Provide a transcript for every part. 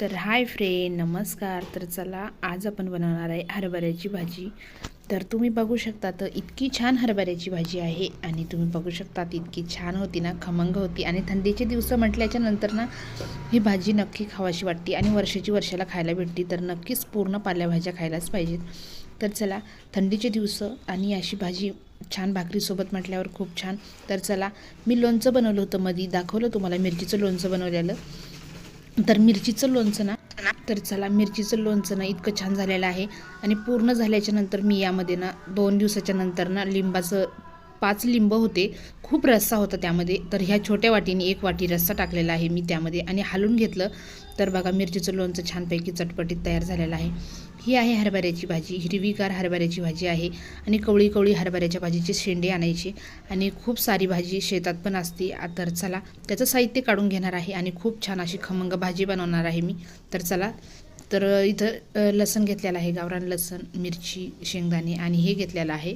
तर hi friend नमस्कार. तर चला आज आपण बनवणार आहे हरभऱ्याची भाजी. तर तुम्ही बघू शकता तर इतकी छान हरभऱ्याची भाजी आहे आणि तुम्ही बघू शकता इतकी छान होती ना खमंग होती. आणि थंडीचे दिवस म्हटल्याच्या नंतर ना ही भाजी नक्की खावाशी वाटते आणि वर्षाची वर्षाला खायला भेटते. तर नक्कीच पूर्ण पालेभाज्या खायलाच पाहिजेत. तर चला थंडीचे दिवस आणि अशी भाजी छान भाकरीसोबत म्हटल्यावर खूप छान. तर चला मी लोणचं बनवलं होतं मधी. दाखवलं तुम्हाला मिरचीचं लोणचं बनवलेलं. तर मिरचीचं लोणचं ना तर चला मिरचीचं लोणचं ना इतकं छान झालेलं आहे. आणि पूर्ण झाल्याच्यानंतर मी यामध्ये ना दोन दिवसाच्या नंतर ना लिंबाचं पाच लिंब होते. खूप रस्सा होता त्यामध्ये. तर ह्या छोट्या वाटीने एक वाटी रस्सा टाकलेला आहे मी त्यामध्ये. आणि हालून घेतलं तर बघा मिरचीचं लोणचं छानपैकी चटपटीत तयार झालेलं आहे. ही आहे हरभऱ्याची भाजी हिरवीगार हरभऱ्याची भाजी आहे आणि कवळी कवळी हरभऱ्याच्या भाजीचे शेंडे आणायचे आणि खूप सारी भाजी शेतात पण असते. तर चला त्याचं साहित्य काढून घेणार आहे आणि खूप छान अशी खमंग भाजी बनवणार आहे मी. तर चला तर इथं लसण घेतलेलं आहे गावरान लसण मिरची शेंगदाणे आणि हे घेतलेलं आहे.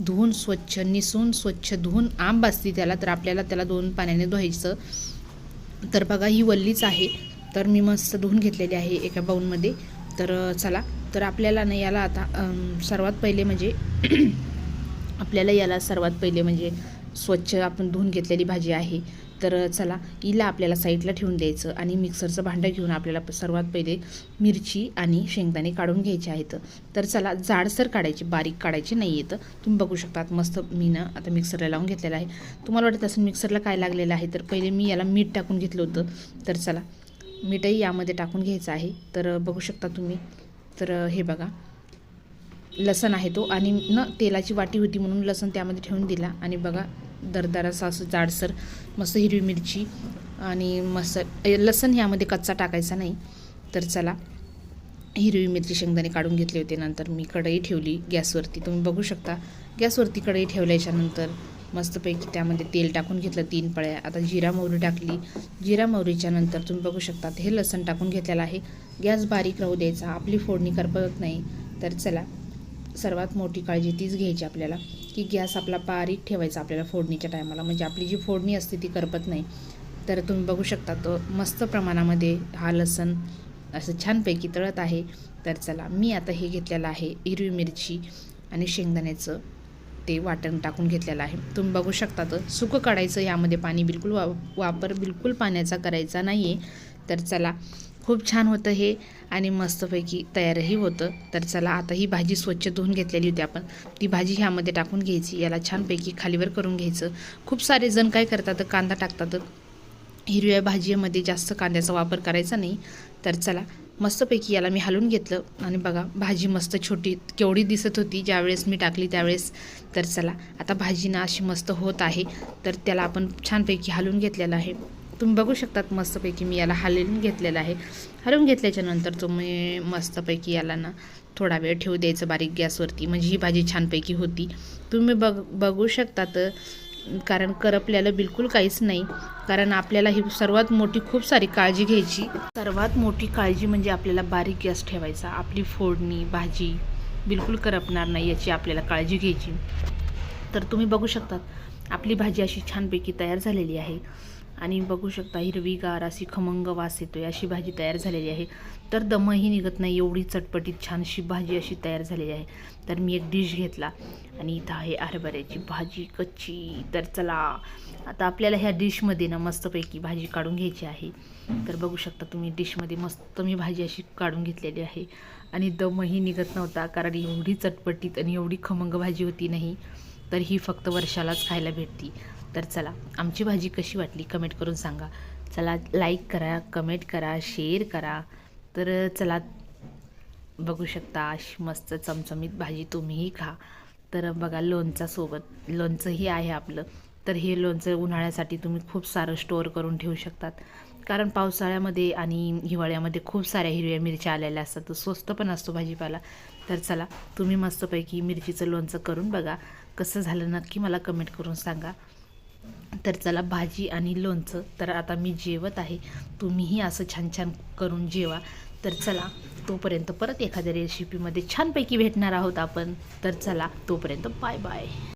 धुवून स्वच्छ निसून स्वच्छ धुवून आंब असते त्याला तर आपल्याला त्याला दोन पाण्याने धुवायचं. तर बघा ही वल्लीच आहे. तर मी मस्त धुवून घेतलेली आहे एका बाऊलमध्ये तर चला तर आपल्याला ना याला आता सर्वात पहिले म्हणजे आपल्याला याला सर्वात पहिले म्हणजे स्वच्छ आपण धुवून घेतलेली भाजी आहे. तर चला हिला आपल्याला साईडला ठेवून द्यायचं आणि मिक्सरचं भांडं घेऊन आपल्याला सर्वात पहिले मिरची आणि शेंगदाणे काढून घ्यायचे आहेत. तर चला जाडसर काढायचे बारीक काढायचे नाही येतं. तुम्ही बघू शकतात मस्त मी ना आता मिक्सरला लावून घेतलेलं आहे. तुम्हाला वाटत असेल मिक्सरला काय लागलेलं आहे तर पहिले मी याला मीठ टाकून घेतलं होतं. तर चला मीठही यामध्ये टाकून घ्यायचं आहे. तर बघू शकता तुम्ही तर हे बघा. लसण आहे तो आणि न तेलाची वाटी होती म्हणून लसण त्यामध्ये ठेवून दिला. आणि बघा दरदरासा असं जाडसर मस्त हिरवी मिरची आणि मस्त लसण ह्यामध्ये कच्चा टाकायचा नाही. तर चला हिरवी मिरची शेंगदाणे काढून घेतले होते. नंतर मी कढई ठेवली गॅसवरती. तुम्ही बघू शकता गॅसवरती कढई ठेवल्याच्यानंतर मस्तपैकी त्यामध्ये तेल टाकून घेतलं तीन पळ्या. आता जिरा मोहरी टाकली. जिरा मोहरीच्या नंतर तुम्ही बघू शकता हे लसण टाकून घेतलेलं आहे. गॅस बारीक राहू द्यायचा आपली फोडणी करपत नाही. तर चला सर्वात मोठी काळजी तीच घ्यायची आपल्याला की गॅस आपला बारीक ठेवायचा आपल्याला फोडणीच्या टायमाला. म्हणजे आपली जी फोडणी असते ती करपत नाही. तर तुम्ही बघू शकता तो मस्त प्रमाणामध्ये हा लसण असं छानपैकी तळत आहे. तर चला मी आता हे घेतलेलं आहे हिरवी मिरची आणि शेंगदाण्याचं ते वाटण टाकून घेतलेलं आहे. तुम्ही बघू शकता तर सुकं काढायचं यामध्ये पाणी बिलकुल वा वापर बिलकुल पाण्याचा करायचा नाही आहे तर चला खूप छान होतं हे आणि मस्तपैकी तयारही होतं. तर चला आता ही भाजी स्वच्छ धुवून घेतलेली होती आपण. ती भाजी ह्यामध्ये टाकून घ्यायची याला छानपैकी खालीवर करून घ्यायचं. खूप सारे जण काय करतात कांदा टाकतात. हिरव्या भाजीमध्ये जास्त कांद्याचा वापर करायचा नाही. तर चला मस्तपैकी याला मी हलवून घेतलं. आणि बघा भाजी मस्त छोटी केवढी दिसत होती ज्यावेळेस मी टाकली त्यावेळेस. तर चला आता भाजी ना अशी मस्त होत आहे. तर त्याला आपण छानपैकी हलवून घेतलेलं आहे. तुम्ही बघू शकतात मस्तपैकी मी याला हलवून घेतलेलं आहे. हलवून घेतल्याच्या नंतर तुम्ही मस्तपैकी याला ना थोडा वेळ ठेवू द्यायचं बारीक गॅसवरती. म्हणजे ही भाजी छानपैकी होती. तुम्ही बघ बघू शकतात कारण करपल्याला बिलकुल काहीच नाही. कारण आपल्याला ही सर्वात मोठी खूप सारी काळजी घ्यायची. सर्वात मोठी काळजी म्हणजे आपल्याला बारीक गॅस ठेवायचा. आपली फोडणी भाजी बिलकुल करपणार नाही याची आपल्याला काळजी घ्यायची. तर तुम्ही बघू शकतात आपली भाजी अशी छानपैकी तयार झालेली आहे. आणि बघू शकता हिरवीगार अशी खमंग वास येतोय अशी भाजी तयार झालेली आहे. तर दमही निघत नाही एवढी चटपटीत छानशी भाजी अशी तयार झालेली आहे. तर मी एक डिश घेतला आणि इथं आहे हरभऱ्याची भाजी कच्ची. तर चला आता आपल्याला ह्या डिशमध्ये ना मस्तपैकी भाजी काढून घ्यायची आहे. तर बघू शकता तुम्ही डिशमध्ये मस्त मी भाजी अशी काढून घेतलेली आहे. आणि दमही निघत नव्हता कारण एवढी चटपटीत आणि एवढी खमंग भाजी होती नाही. तर ही फक्त वर्षालाच खायला भेटती तर चला आमची भाजी कशी वाटली कमेंट करून सांगा. चला लाईक करा कमेंट करा शेअर करा. तर चला बघू शकता अशी मस्त चमचमीत भाजी तुम्हीही खा. तर बघा लोणचासोबत लोणचंही आहे आपलं. तर हे लोणचं उन्हाळ्यासाठी तुम्ही खूप सारं स्टोअर करून ठेवू शकतात. कारण पावसाळ्यामध्ये आणि हिवाळ्यामध्ये खूप साऱ्या हिरव्या मिरच्या आलेल्या असतात. तर स्वस्त पण असतो भाजीपाला. तर चला तुम्ही मस्तपैकी मिरचीचं लोणचं करून बघा. कसं झालं नक्की मला कमेंट करून सांगा. तर चला भाजी आणि लोणचं. तर आता मी जेवत आहे. तुम्हीही असं छान छान करून जेवा. तर चला तोपर्यंत परत एखाद्या रेसिपीमध्ये छानपैकी भेटणार आहोत आपण. तर चला तोपर्यंत बाय बाय